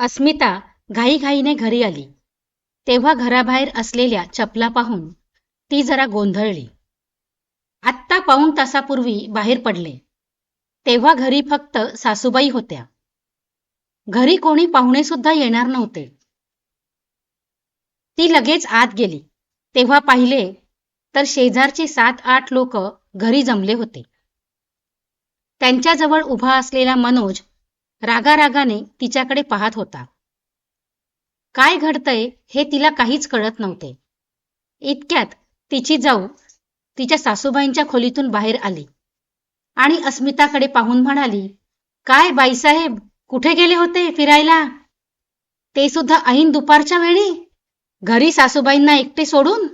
अस्मिता घाईघाईने घरी आली. तेव्हा घराबाहेर असलेल्या चपला पाहून ती जरा गोंधळली. आत्ता पाऊण तासापूर्वी बाहेर पडले. तेव्हा घरी फक्त सासूबाई होत्या. घरी कोणी पाहुणे सुद्धा येणार नव्हते. ती लगेच आत गेली. तेव्हा पाहिले तर शेजारचे सात आठ लोक घरी जमले होते. त्यांच्याजवळ उभा असलेला मनोज रागारागाने तिच्याकडे पाहत होता. काय घडतंय हे तिला काहीच कळत नव्हते. इतक्यात तिची जाऊ तिच्या सासूबाईंच्या खोलीतून बाहेर आली आणि अस्मिताकडे पाहून म्हणाली काय बाईसाहेब कुठे गेले होते फिरायला? ते सुद्धा ऐन दुपारच्या वेळी? घरी सासूबाईंना एकटे सोडून?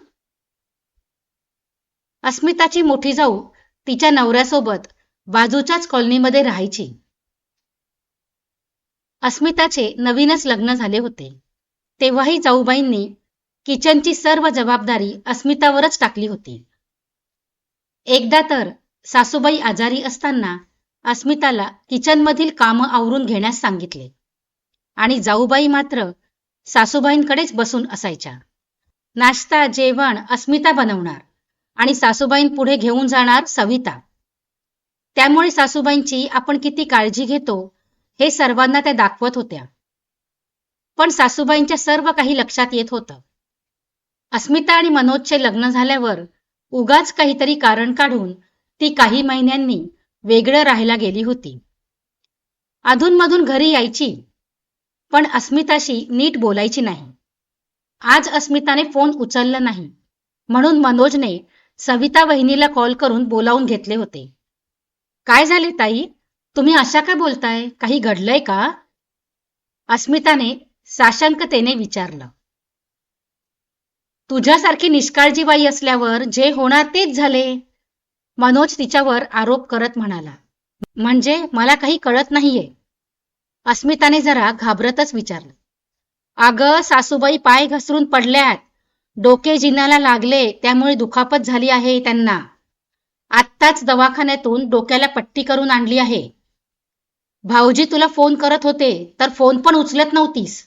अस्मिताची मोठी जाऊ तिच्या नवऱ्यासोबत बाजूच्याच कॉलनीमध्ये राहायची. अस्मिताचे नवीनच लग्न झाले होते. तेव्हाही जाऊबाईंनी किचनची सर्व जबाबदारी अस्मितावरच टाकली होती. एकदा तर सासूबाई आजारी असताना अस्मिताला किचनमधील कामं आवरून घेण्यास सांगितले आणि जाऊबाई मात्र सासूबाईंकडेच बसून असायच्या. नाश्ता जेवण अस्मिता बनवणार आणि सासूबाईंपुढे घेऊन जाणार सविता. त्यामुळे सासूबाईंची आपण किती काळजी घेतो हे सर्वांना त्या दाखवत होत्या. पण सासूबाईंच्या सर्व काही लक्षात येत होतं. अस्मिता आणि मनोजचे लग्न झाल्यावर उगाच काहीतरी कारण काढून ती काही महिन्यांनी वेगळं राहायला गेली होती. अधूनमधून घरी यायची पण अस्मिताशी नीट बोलायची नाही. आज अस्मिताने फोन उचलला नाही म्हणून मनोजने सविता वहिनीला कॉल करून बोलावून घेतले होते. काय झाले ताई? तुम्ही अशा का बोलताय? काही घडलंय का? अस्मिताने साशंकतेने विचारलं. तुझ्यासारखी निष्काळजी बाई असल्यावर जे होणार तेच झाले. मनोज तिच्यावर आरोप करत म्हणाला. म्हणजे मला काही कळत नाहीये. अस्मिताने जरा घाबरतच विचारलं. अगं सासूबाई पाय घसरून पडल्यात. डोके जिन्याला लागले त्यामुळे दुखापत झाली आहे त्यांना. आत्ताच दवाखान्यातून डोक्याला पट्टी करून आणली आहे. भाऊजी तुला फोन करत होते तर फोन पण उचलत नव्हतीस.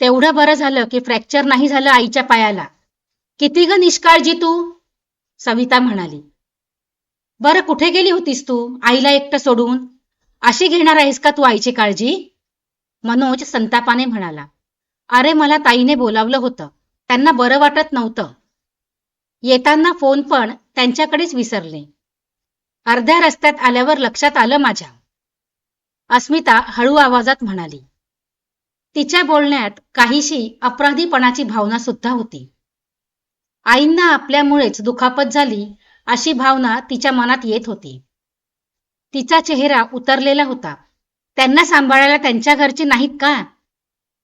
तेवढं बरं झालं की फ्रॅक्चर नाही झालं आईच्या पायाला. किती ग निष्काळजी तू? सविता म्हणाली. बरं कुठे गेली होतीस तू आईला एकटं सोडून? अशी घेणार आहेस का तू आईची काळजी? मनोज संतापाने म्हणाला. अरे मला ताईने बोलावलं होतं. त्यांना बरं वाटत नव्हतं. येताना फोन पण त्यांच्याकडेच विसरले. अर्ध्या रस्त्यात आल्यावर लक्षात आलं माझ्या. अस्मिता हळू आवाजात म्हणाली. तिच्या बोलण्यात काहीशी अपराधीपणाची भावना सुद्धा होती. आईंना आपल्यामुळेच दुखापत झाली अशी भावना तिच्या मनात येत होती. तिचा चेहरा उतरलेला होता. त्यांना सांभाळायला त्यांच्या घरचे नाहीत का?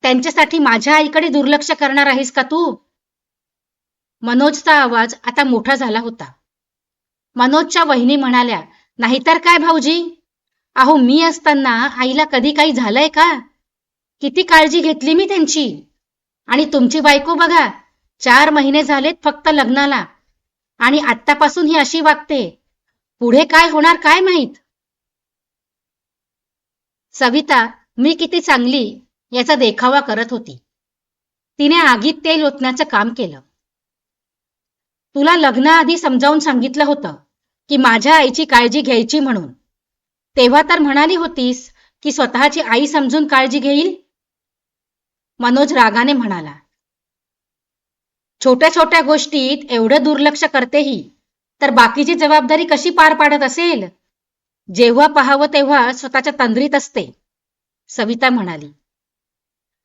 त्यांच्यासाठी माझ्या आईकडे दुर्लक्ष करणार आहेस का तू? मनोजचा आवाज आता मोठा झाला होता. मनोजच्या वहिनी म्हणाल्या नाहीतर काय भाऊजी? अहो मी असताना आईला कधी काही झालंय का? किती काळजी घेतली मी त्यांची. आणि तुमची बायको बघा चार महिने झालेत फक्त लग्नाला. आणि आत्तापासून ही अशी वागते. पुढे काय होणार काय माहीत? सविता मी किती चांगली याचा देखावा करत होती. तिने आगीत तेल ओतण्याचं काम केलं. तुला लग्नाआधी समजावून सांगितलं होतं की माझ्या आईची काळजी घ्यायची म्हणून. तेव्हा तर म्हणाली होतीस की स्वतःची आई समजून काळजी घेईल? मनोज रागाने म्हणाला. छोट्या छोट्या गोष्टीत एवढं दुर्लक्ष करतेही तर बाकीची जबाबदारी कशी पार पाडत असेल? जेव्हा पाहावं तेव्हा स्वतःच्या तंद्रीत असते सविता म्हणाली.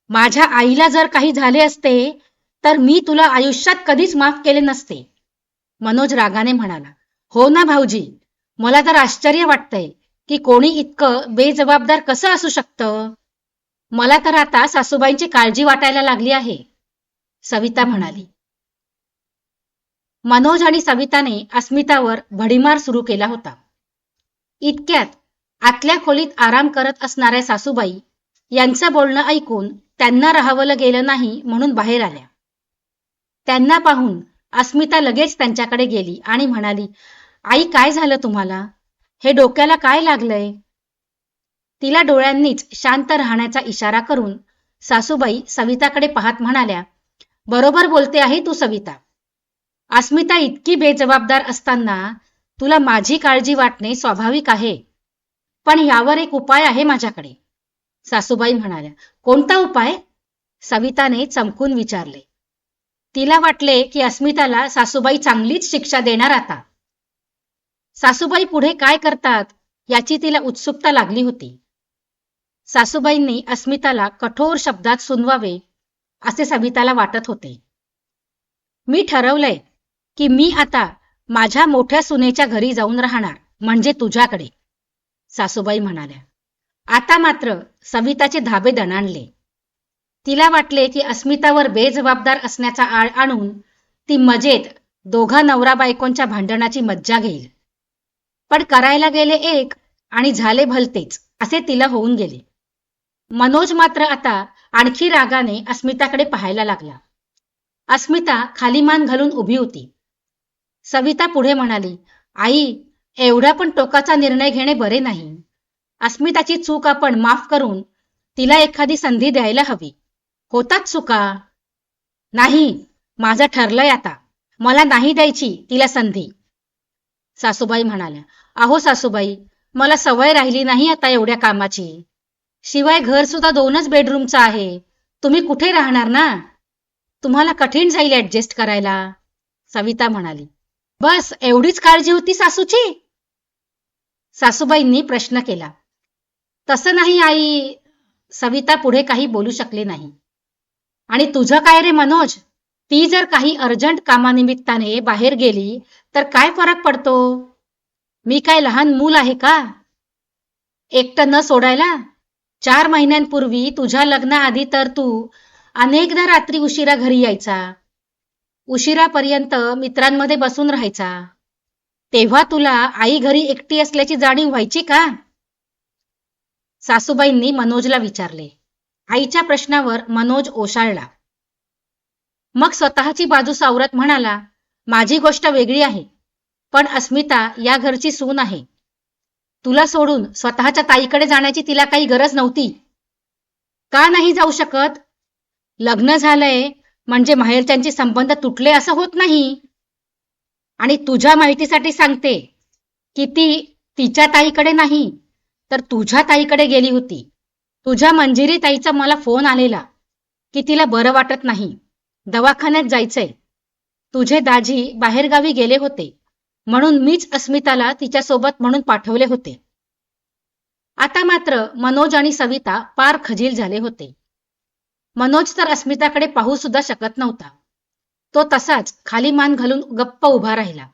माझ्या आईला जर काही झाले असते तर मी तुला आयुष्यात कधीच माफ केले नसते मनोज रागाने म्हणाला. हो ना भाऊजी मला तर आश्चर्य वाटतंय. की कोणी इतकं बेजबाबदार कसं असू शकतं? मला तर आता सासूबाईंची काळजी वाटायला लागली आहे सविता म्हणाली. मनोज आणि सविताने अस्मितावर भडीमार सुरू केला होता. इतक्यात आतल्या खोलीत आराम करत असणाऱ्या सासूबाई यांचं बोलणं ऐकून त्यांना राहावलं गेलं नाही म्हणून बाहेर आल्या. त्यांना पाहून अस्मिता लगेच त्यांच्याकडे गेली आणि म्हणाली आई काय झालं तुम्हाला? हे डोक्याला काय लागलंय? तिला डोळ्यांनीच शांत राहण्याचा इशारा करून सासूबाई सविताकडे पाहत म्हणाल्या बरोबर बोलते आहे तू सविता. अस्मिता इतकी बेजबाबदार असताना तुला माझी काळजी वाटणे स्वाभाविक आहे. पण यावर एक उपाय आहे माझ्याकडे. सासूबाई म्हणाल्या कोणता उपाय? सविताने चमकून विचारले तिला वाटले की अस्मिताला सासूबाई चांगलीच शिक्षा देणार आता. सासूबाई पुढे काय करतात याची तिला उत्सुकता लागली होती. सासूबाईंनी अस्मिताला कठोर शब्दात सुनवावे असे सविताला वाटत होते. मी ठरवलंय की मी आता माझ्या मोठ्या सुनेच्या घरी जाऊन राहणार म्हणजे तुझ्याकडे सासूबाई म्हणाल्या. आता मात्र सविताचे धाबे दणाणले. तिला वाटले की अस्मितावर बेजबाबदार असण्याचा आळ आणून ती मजेत दोघा नवरा बायकोंच्या भांडणाची मज्जा घेईल. पण करायला गेले एक आणि झाले भलतेच असे तिला होऊन गेले. मनोज मात्र आता आणखी रागाने अस्मिताकडे पाहायला लागला. अस्मिता खाली मान घालून उभी होती. सविता पुढे म्हणाली आई एवढा पण टोकाचा निर्णय घेणे बरे नाही. अस्मिताची चूक आपण माफ करून तिला एखादी संधी द्यायला हवी. होतात चुका. नाही माझं ठरलंय आता. मला नाही द्यायची तिला संधी. सासूबाई म्हणाल्या अहो सासूबाई मला सवय राहिली नाही आता एवढ्या कामाची. शिवाय घर सुद्धा दोनच बेडरूमचं आहे. तुम्ही कुठे राहणार ना? तुम्हाला कठीण जाईल ऍडजस्ट करायला सविता म्हणाली. बस एवढीच काळजी होती सासूची? सासूबाईंनी प्रश्न केला. तसं नाही आई. सविता पुढे काही बोलू शकले नाही. आणि तुझं काय रे मनोज? ती जर काही अर्जंट कामानिमित्ताने बाहेर गेली तर काय फरक पडतो? मी काय लहान मूल आहे का? एकटं न सोडायला? चार महिन्यांपूर्वी तुझ्या लग्नाआधी तर तू अनेकदा रात्री उशिरा घरी यायचा. उशिरापर्यंत मित्रांमध्ये बसून राहायचा. तेव्हा तुला आई घरी एकटी असल्याची जाणीव व्हायची का? सासूबाईंनी मनोजला विचारले. आईच्या प्रश्नावर मनोज ओशाळला. मग स्वतःची बाजू सावरत म्हणाला माझी गोष्ट वेगळी आहे. पण अस्मिता या घरची सून आहे. तुला सोडून स्वतःच्या ताईकडे जाण्याची तिला काही गरज नव्हती. का नाही जाऊ शकत? लग्न झालंय म्हणजे माहेरच्यांचे संबंध तुटले असं होत नाही. आणि तुझ्या माहितीसाठी सांगते की ती तिच्या ताईकडे नाही तर तुझ्या ताईकडे गेली होती. तुझ्या मंजिरी ताईचा मला फोन आलेला की तिला बरं वाटत नाही. दवाखान्यात जायचंय. तुझे दाजी बाहेरगावी गेले होते. म्हणून मीच अस्मिताला तिच्यासोबत म्हणून पाठवले होते. आता मात्र मनोज आणि सविता पार खजील झाले होते. मनोज तर अस्मिताकडे पाहू सुद्धा शकत नव्हता. तो तसाच खाली मान घालून गप्प उभा राहिला.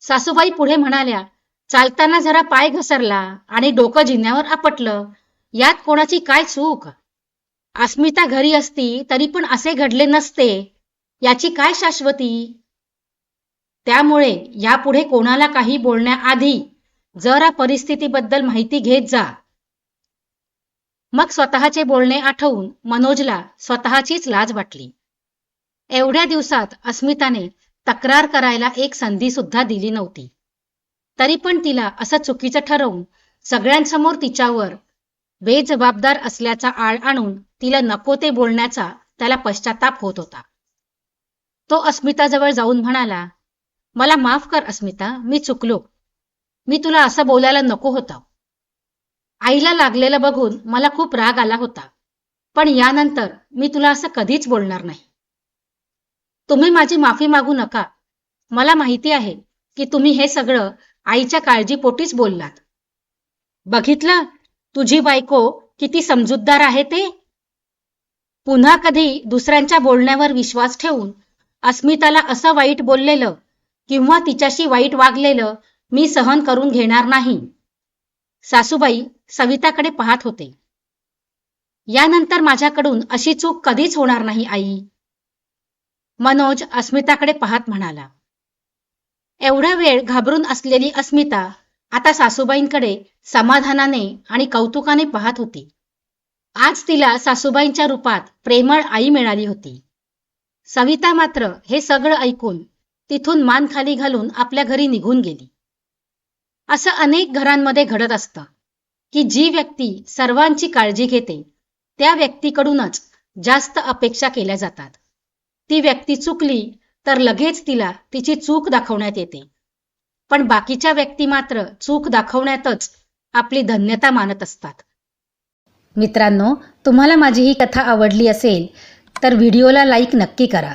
सासूबाई पुढे म्हणाल्या चालताना जरा पाय घसरला आणि डोकं जिन्यावर आपटलं. यात कोणाची काय चूक? अस्मिता घरी असती तरी पण असे घडले नसते. याची काय शाश्वती? त्यामुळे यापुढे कोणाला काही बोलण्याआधी जरा परिस्थितीबद्दल माहिती घेत जा. मग स्वतःचे बोलणे आठवून मनोजला स्वतःचीच लाज वाटली. एवढ्या दिवसात अस्मिताने तक्रार करायला एक संधी सुद्धा दिली नव्हती. तरी पण तिला असं चुकीचं ठरवून सगळ्यांसमोर तिच्यावर बेजबाबदार असल्याचा आळ आणून तिला नको ते बोलण्याचा त्याला पश्चाताप होत होता. तो अस्मिताजवळ जाऊन म्हणाला मला माफ कर अस्मिता. मी चुकलो. मी तुला असं बोलायला नको होतं. आईला लागलेलं बघून मला खूप राग आला होता. पण यानंतर मी तुला असं कधीच बोलणार नाही. तुम्ही माझी माफी मागू नका. मला माहिती आहे की तुम्ही हे सगळं आईच्या काळजीपोटीच बोललात. बघितलं? तुझी बायको किती समजूतदार आहे ते? पुन्हा कधी दुसऱ्यांच्या बोलण्यावर विश्वास ठेवून अस्मिताला असं वाईट बोललेलं किंवा तिच्याशी वाईट वागलेलं मी सहन करून घेणार नाही. सासूबाई सविताकडे पाहत होते. यानंतर माझ्याकडून अशी चूक कधीच होणार नाही आई. मनोज अस्मिताकडे पाहत म्हणाला. एवढा वेळ घाबरून असलेली अस्मिता आता सासूबाईंकडे समाधानाने आणि कौतुकाने पाहत होती. आज तिला सासूबाईंच्या रूपात प्रेमळ आई मिळाली होती. सविता मात्र हे सगळं ऐकून तिथून मान खाली घालून आपल्या घरी निघून गेली. असं अनेक घरांमध्ये घडत असतं की जी व्यक्ती सर्वांची काळजी घेते त्या व्यक्तीकडूनच जास्त अपेक्षा केल्या जातात. ती व्यक्ती चुकली तर लगेच तिला तिची चूक दाखवण्यात येते. पण बाकीच्या व्यक्ती मात्र चूक दाखवण्यातच आपली धन्यता मानत असतात. मित्रांनो तुम्हाला माझी ही कथा आवडली असेल तर व्हिडिओला लाईक नक्की करा.